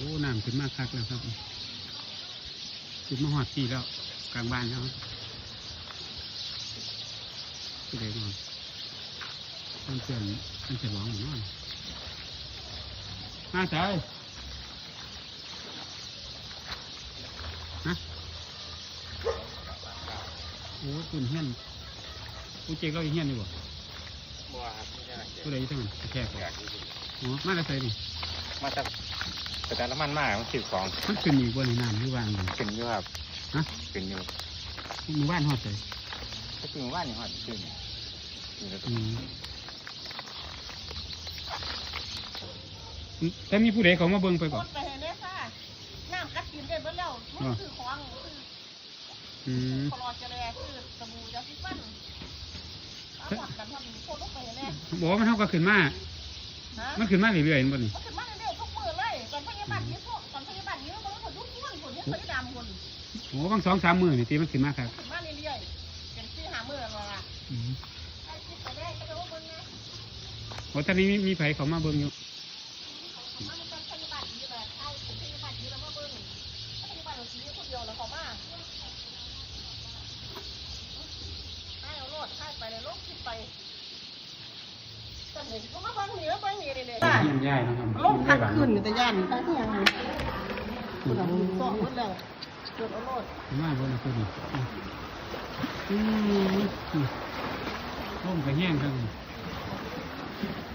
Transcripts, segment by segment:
อ้น้ำขึ้นมากคักแล้วครับขึ้นมาหอดที่แล้วกลางบ้านแล้วที่ไหนนอนมันเปลี่ยนมันจะร้องหน่อยมาใจฮะโอ้คุณเฮี้ยนกูเจ๊กเราอีเฮี้ยนดีกว่าบัวครับไม่ใช่อะไรผู้ใดอยู่ทั้งนั้นแค่ก่อนอยากดูอ๋อมาแล้วใส่นี่มาจาก แต่แต่ละมันมากมันสิบของมันขึ้นอยู่บนน้ำหรือวางอยู่ขึ้นอยู่ครับฮะขึ้นอยู่หมู่บ้านหอดใส่ถ้าจริงว่านี่ฮอดขึ้นนี่ก็อืมแต่มีผู้ใดเขามาเบิ่งไปคก่อนนไปเห็นเนี่ยค่ะน้ำกัดกินได้เบิดแล้วมันคือของคืออืมคลอจะแลคือสบู่ยาสีฟันเอาหมดกันทำคนลงไปเห็นเนี่ยบอกว่ามันเท่ากับขึ้นมาฮะมันขึ้นมาเรื่อยๆเห็นบ่นี่ บาลนี้พวกตอนพยาบาลนี้มันก็คนยุ่งยุ่งคนที่เคยดำคนโอ้บางสองสามมือนี่ตีมันขึ้นมาครับขึ้นมาเรื่อยๆเป็นที่หามือแล้วล่ะอืมไอ้ที่ไปได้ก็รู้คนไงโอ้ตอนนี้มีมีไผเขามาเบิ่งอยู่มันเป็นพยาบาลนี้แบบไอ้พยาบาลนี้แล้วมาเบิ้งพยาบาลเราชี้คนเดียวแล้วเขามาให้เอารถให้ไปเล ยลงคิดไปแต่เห็นก็มาเบิ้งนี่แล้วเบิ้งนี่เลยเยี่ยมย่ายนะครับลงพักขึ้นแต่ยันไปที่ยังคุณเอาสองคนแล้วเกิดเอารถมาบ่นะตัวนี้อือืมลมก็แห้งครับ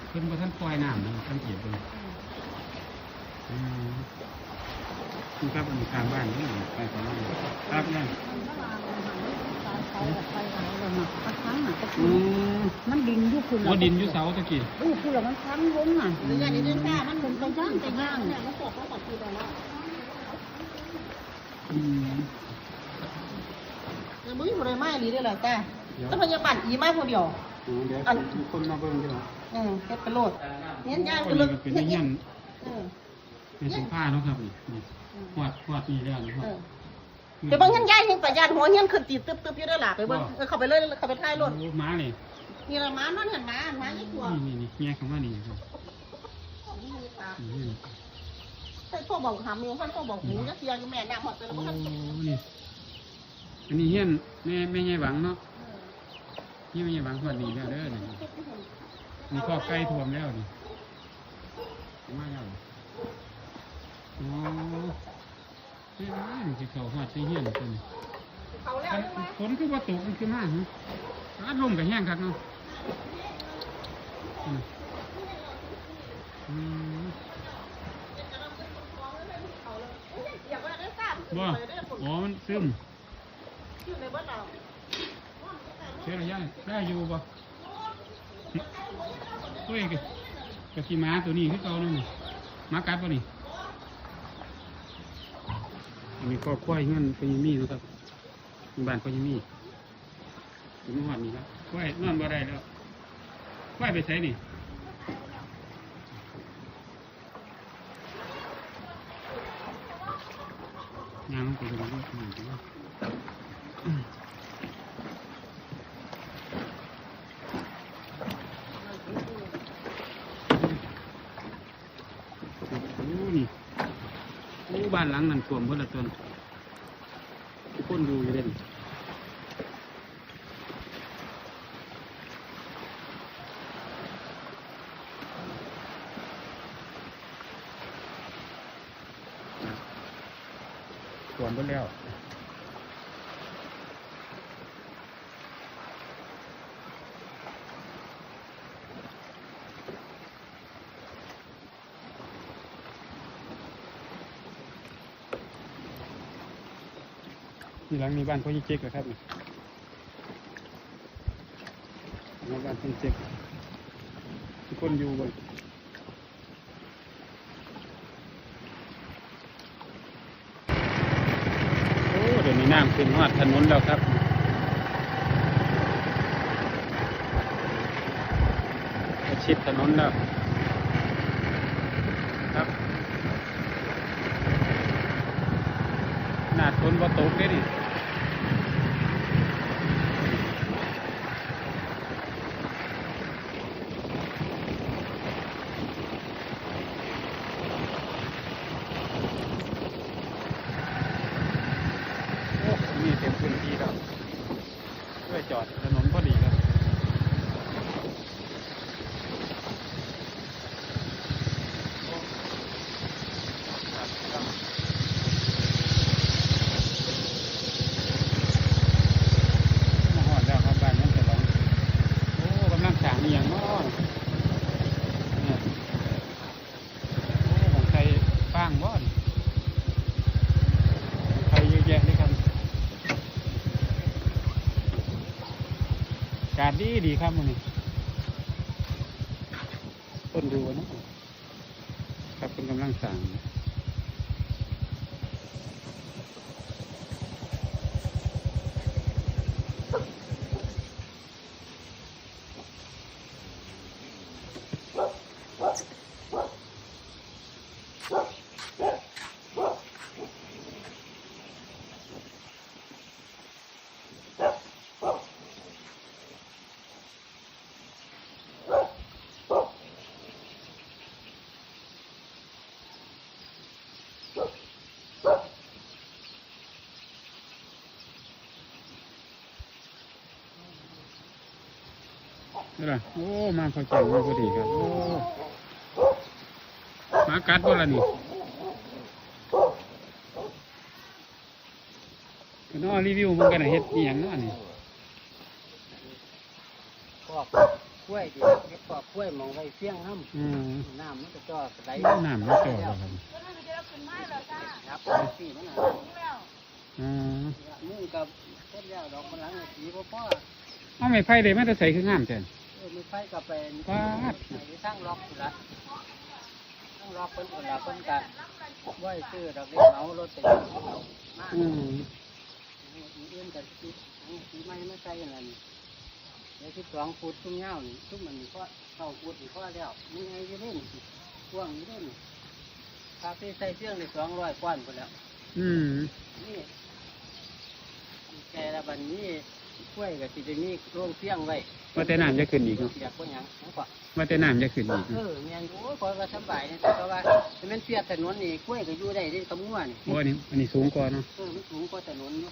เพิ่นบ่ทันปล่อยน้ำนะสังเกตเบิ่งอืมนี่ครับอันนี้ตามบ้านนี่ไปของมันครับเนี่ยอืมมัดินอยู่คุ คุณโอ้ดินอยู่เสาตะกี้อู้คุณละมันทั้งวงอะหรืออย่างนี้เนี่ยแค่มันมันไปย่างไปย่างเนี่ยมันโขกมันตัดทีไปแล้วอืมยังไม่อยู่เลยไม่ดีเลยแหละแต่ต้องพยาบาลอีไมาคนเดียวอ๋อเดี๋ยวมีคนมาเบิ่งอยู่อืมเฮ็ดไปโลดเงี้ยย่างคไปนเลนี้ยก็เป็นเงี้ยนเป็นสัมภาเนาะครับนี่นี่หอดหอดนี่แล้วนี่หอเอดอไปเบิ่งเงี้ยย่างเงี้ยไปยานหัวเงี้ยขึ้นตีตึ๊บตึ๊บอยู่ด้หล่ะไปเบิ่งเขาไปเลยเขาไปท้ายรถม้าเลย นี่ละม้ามันเห็นม้าม้ายี่ตัว นี่นี่นี่แง่คำว่านี่ครับนี่ใช่พ่อบอกหามีท่านพ่อบอกหมูจะเสียงแม่ดังหมดไปแล้วโอ้ท่านนี่อันนี้เฮียนแม่แม่ใหญ่หวังเนาะนี่แม่ใหญ่หวังหอดนี่แล้วเด้อนี่นี่ครอบไก่ท่วมแล้วนี่มาแล้วอ๋อนี่มันสิเข้าหอดสิเฮียนตัวนี้เขาแล้วใช่ไหมฝนคือว่าตกมันคือมากฮะอารมณ์กับแห้งครับเนาะอืมอืมอยาก ว่าได้ทราบบ่อ๋อ มันซึมอยู่ในบ้านเราเชื่อระยะได้อยู่บ่เฮ้ยกะกะสิม้าตัวนี้คือเก่านั่นนี่หมากัดป่ะนี่อันนี้ก็ควายเงินพญามีนะครับบ้านพญามีถึงหอดนี่ครับควายนอนบ่ได้แล้ว ควายไปใส่นี่งานมันเป็นแบบนี้ขนา ดนี้โอ้นี่วนละตนทุกคนดูอยู่เด่นท่วมเพิ่นแล้วนี่หลังนี้บ้านพ่อยี่เจ๊กเหรอครับนี่บ้านพ่อยี่เจ๊กทุกคนอยู่บนโอ้เดี๋ยว นี้น้ำขึ้นหอดถนนแล้วครับชิดถนนแล้วครับหนาดฝนบ่ตกได้ดิาศดีดีครับมันนี้ต้นดูนะครับเป็นกำลังสั่ง นี่ล่ะโอ้ มาพอแก่งมาพอดีครับ โอ้หมากัดบ่ล่ะนี่ก็น้อรีวิวมันกันนะเฮ็ดอีหยังเนาะนี่ปอกกล้วยดีเฮ็ดปอกกล้วยมองไว้เฟี้ยงน้อืมำน้ำมันก็จ่อไหลน้ำมันจ่อบ่ครับก็นั่นเดี๋ยวขึ้นมาแล้วจ้าครับสี่มันน่ะนี่แล้วอืมมุ่งกับเส้นแล้วดอกมันหลังน่ะสีพ่อพ่อเอาไม่ไผ่เลยมันจะใส่คืองามแท้เออมี ไฟกับเป็นว้าดไหนทั้งล็อกอยู่ละทั้งล็อกเพิ่นคนละเพิ่นกันไหวซื้อดอกเล็กเหมารถไปมาอืมเอื้อนกับสีสีไม้มาใส่อะไรนี่เดี๋ยวที่สองฟุตทุ่งเงานี่ทุ่งมันนี่ก็เข้าฟุตนี่ก็แล้วมันไงจะเล่นกว้างอยู่เล่นคาเฟ่ใส่เสื้อในสองร้อยกว่าคนแล้ว อืมนี่แกละบันนี้ กล้วยกับสิจะมีโรงเสียงไว้ว่าแต่น้ำจะขึ้นอีกเนาะเปียกก็ยังนั่นกว่าว่าแต่น้ำจะขึ้นอีกเอเนาะอเมียนโอ้ยคอยว่าสบายเนี่ยแต่ว่าถ้ามันเปียกถนนนี่กล้วยก็อยู่ได้ที่ตะมั่วนี่โอ้อันนี้อันนี้สูงกว่าเนาะเออมันสูงกว่าถนนอยู่